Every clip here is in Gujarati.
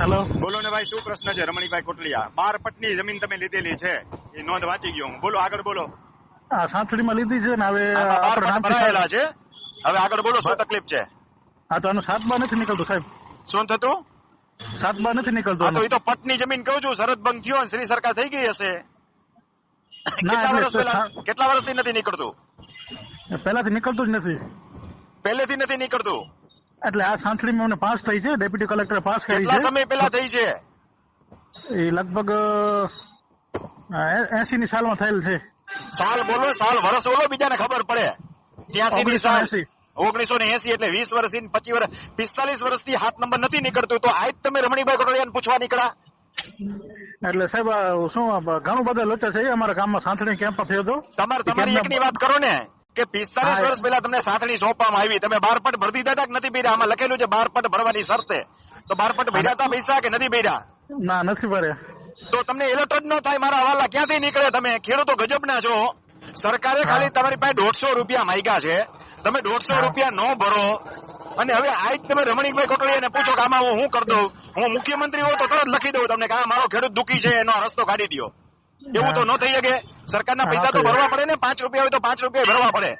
હેલો બોલો ને ભાઈ શું પ્રશ્ન છે? રમણીભાઈ કોટલિયા બાર પટની જમીન તમે લીધેલી છે એ નોંધ વાંચી ગયો હું. બોલો આગળ બોલો. આ સાંથળીમાં લીધી છે ને હવે બાર પટ ભરાયેલા છે. હવે આગળ બોલો શું તકલીફ છે? હા તો આનું સાત બાર નથી નીકળતું સાહેબ. શું થતું? સાત બાર નથી નીકળતું તો એ તો પટની જમીન કહું છું શરદ ભંગ થયો શ્રી સરકાર થઈ ગઈ હશે. કેટલા વર્ષ પહેલા કેટલા વર્ષથી નથી નીકળતું? પહેલાથી નીકળતું જ નથી. પહેલેથી નથી નીકળતું? એટલે આ સાંથળીમાં અમને પાસ થઈ છે ડેપ્યુટી કલેક્ટર પાસ કરી કેટલા છે. સમય પહેલા થઈ છે? એ લગભગ એસી ની સાલમાં થયેલ છે. સાલ બોલો સાલ વર્ષ બોલો બીજાને ખબર પડે. ત્યાંસી ની સાલ. ઓગણીસો ને એસી એટલે વીસ વર્ષ પચીસ વર્ષ પિસ્તાલીસ વર્ષથી હાથ નંબર નથી નીકળતું તો આજ તમે રમણીભાઈ ને પૂછવા નીકળ્યા? એટલે સાહેબ શું ઘણું બધા લોચા છે અમારા ગામમાં સાંથણી કેમ્પ થયો હતો. તમારે તમારી એકની વાત કરો ને. કે પિસ્તાલીસ વર્ષ પહેલા તમને સાથણી સોંપવામાં આવી. તમે બાર પટ ભરી દીધા હતા કે નથી ભર્યા? આમાં લખેલું છે બાર પટ ભરવાની શરતે. તો બાર પટ ભર્યા હતા પૈસા કે નથી ભર્યા? ના નથી ભર્યા. તો તમને એલર્ટ જ ન થાય મારા હવાલા ક્યાંથી નીકળે તમે? ખેડૂતો ગજબના છો. સરકારે ખાલી તમારી પાસે દોઢસો રૂપિયા માંગ્યા છે. તમે દોઢસો રૂપિયા ન ભરો. અને હવે આજ તમે રમણીકભાઈ કોટડીયાને પૂછો કે આમાં હું શું કરી દઉં હું મુખ્યમંત્રી હોઉં તો તરત લખી દઉં તમને કે આ મારો ખેડૂત દુખી છે એનો રસ્તો કાઢી દો એવું તો ન થઈ શકે. સરકારના પૈસા તો ભરવા પડે ને પાંચ રૂપિયા હોય તો પાંચ રૂપિયા ભરવા પડે.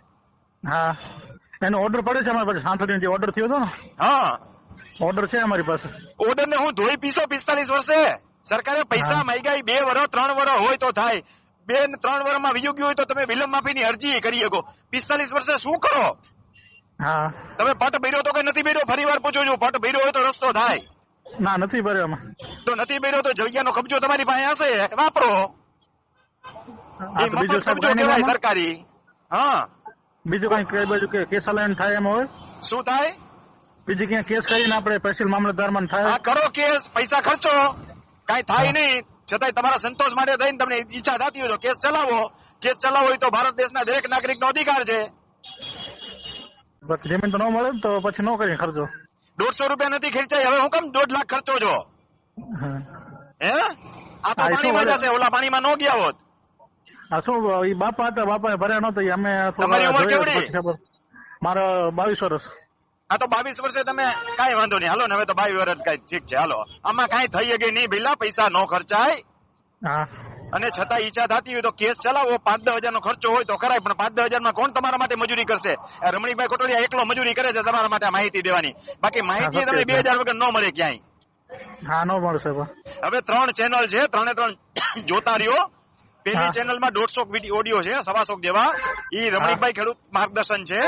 હા. એનો ઓર્ડર પડે છે અમારી પાસે સાંથળીનો જે ઓર્ડર થયો હતો ને? હા. ઓર્ડર છે અમારી પાસે. ઓર્ડર ને હું ધોઈ પીસો પિસ્તાલીસ વર્ષે. સરકારે પૈસા. માંગ્યા બે વર્ષ ત્રણ વર્ષ હોય તો થાય. બે ને ત્રણ વર્ષમાં વીજું ગયું હોય તો તમે વિલંબ માફીની અરજી કરી શકો. પિસ્તાલીસ વર્ષે શું કરો? હા. તમે પટ ભર્યો તો કે નથી ભર્યો? ફરી વાર પૂછું છું. પટ ભર્યો હોય તો રસ્તો થાય. ના નથી ભર્યો તો નથી ભર્યો તો જગ્યાનો કબજો તમારી પાસે હશે? વાપરો. બીજું કહેવાય સરકારી. હા. બીજું કઈ કઈ બાજુ કે કેસ અલાયન થાય એમ હોય? શું થાય? બીજી ક્યાં કેસ કરીને આપણે તહેસીલ મામલતદારમાં થાય? કરો કેસ પૈસા ખર્ચો. કઈ થાય નહીં. છતાંય તમારા સંતોષ માટે થઈને તમને ઈચ્છા થતી હોય તો કેસ ચલાવો. કેસ ચલાવો હોય તો ભારત દેશના દરેક નાગરિકનો અધિકાર છે. જમીન તો ન મળે તો પછી ન કરીએ ખર્ચો. દોઢસો રૂપિયા નથી ખર્ચાય. હવે હું કેમ દોઢ લાખ ખર્ચો છો? હા. આ તો પાણીમાં જશે. ઓલા પાણીમાં ન ગયા હોત. આ શું એ બાપા હતા બાપા ભર્યા નતો અમે તમારી ઉંમર કેવડી? મારા બાવીસ વર્ષ. આ તો બાવીસ વર્ષે તમે કઈ વાંધો નહીં. હાલો ને હવે તો બાવીસ વર્ષ કઈ ઠીક છે. હાલો. આમાં કઈ થઈ ગઈ નહીં ભીલા? પૈસા નો ખર્ચાય. હા. અને છતાં ઈચ્છા થતી હોય તો કેસ ચલાવો. પાંચ દસ હજારનો ખર્ચો હોય તો કરાય પણ પાંચ દસ હજારમાં કોણ તમારા માટે મજૂરી કરશે? રમણીભાઈ કોટોડિયા એકલો મજૂરી કરે છે તમારા માટે માહિતી દેવાની. બાકી માહિતી તમને બે હજાર વગર ન મળે ક્યાંય. હા ન મળશે હવે ત્રણ ચેનલ છે ત્રણે ત્રણ જોતા રહ્યો. પેલી. ચેનલમાં દોઢસો ઓડિયો છે સવાસો જેવા. એ રમણીકભાઈ ખેડૂત માર્ગદર્શન છે.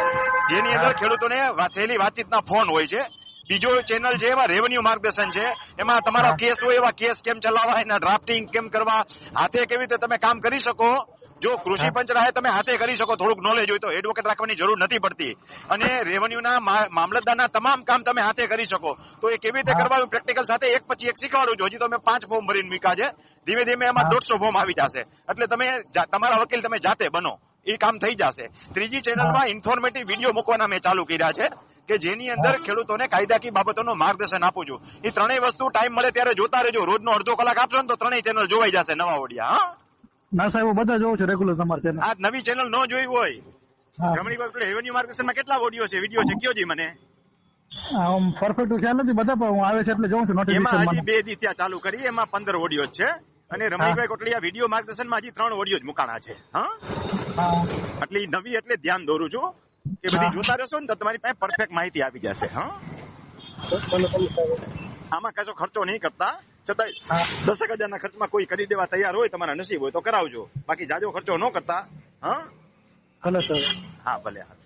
જેની અંદર ખેડૂતોને સહેલી વાતચીતના ફોન હોય છે. બીજો ચેનલ છે એમાં રેવન્યુ માર્ગદર્શન છે. એમાં તમારો કેસ હોય એવા કેસ કેમ ચલાવવા એના ડ્રાફ્ટિંગ કેમ કરવા? હાથે કેવી રીતે તમે કામ કરી શકો? જો કૃષિ પંચ રાહે તમે હાથે કરી શકો થોડુંક નોલેજ હોય તો એડવોકેટ રાખવાની જરૂર નથી પડતી. અને રેવન્યુના મામલતદારના તમામ કામ તમે હાથે કરી શકો. તો એ કેવી રીતે કરવાનું? પ્રેક્ટિકલ સાથે એક પછી એક શીખવાડું છું. હજી તો પાંચ ફોર્મ ભરીને મૂક્યા છે. ધીમે ધીમે એમાં દોઢસો ફોર્મ આવી જશે. એટલે તમે તમારા વકીલ તમે જાતે બનો. એ કામ થઈ જશે. ત્રીજી ચેનલમાં ઇન્ફોર્મેટિવ વીડિયો મૂકવાના મેં ચાલુ કર્યા છે કે જેની અંદર ખેડૂતોને કાયદાકીય બાબતોનું માર્ગદર્શન આપું છું. એ ત્રણેય વસ્તુ ટાઈમ મળે ત્યારે જોતા રહેજો. રોજનો અડધો કલાક આપશો ને તો ત્રણેય ચેનલ જોવાઈ જશે નવા ઓડિયા હા. ના સાહેબ બધા જોઉં છું રેગ્યુલર તમારે ચેનલ આ નવી ચેનલ નો જોઈ હોય. રમણી બાબુ રેવન્યુ માર્ગદર્શનમાં કેટલા ઓડિયો છે વિડિયો છે કયો જી મને? આમ પરફેક્ટ ખ્યાલ નથી બધા પણ હું આવે છે એટલે જોઉં છું એમાં હજી બે દી ત્યાં ચાલુ કરી એમાં પંદર ઓડિયો છે. અને રમણીભાઈ કોટલિયા વીડિયો માર્ગદર્શનમાં હજી ત્રણ ઓડિયો જ મુકાણા છે હા? એટલે નવી એટલે ધ્યાન દોરું છું કે બધી. જોતા રહેશો ને તો તમારી પાસે પરફેક્ટ માહિતી આવી જશે હા? આમાં કશો ખર્ચો નહીં કરતા. છતાં હા. દસેક હજારના ખર્ચમાં કોઈ કરી દેવા તૈયાર હોય તમારા નસીબ હોય તો કરાવજો. બાકી જાજો ખર્ચો ન કરતા હા? ભલે સર હા ભલે હા.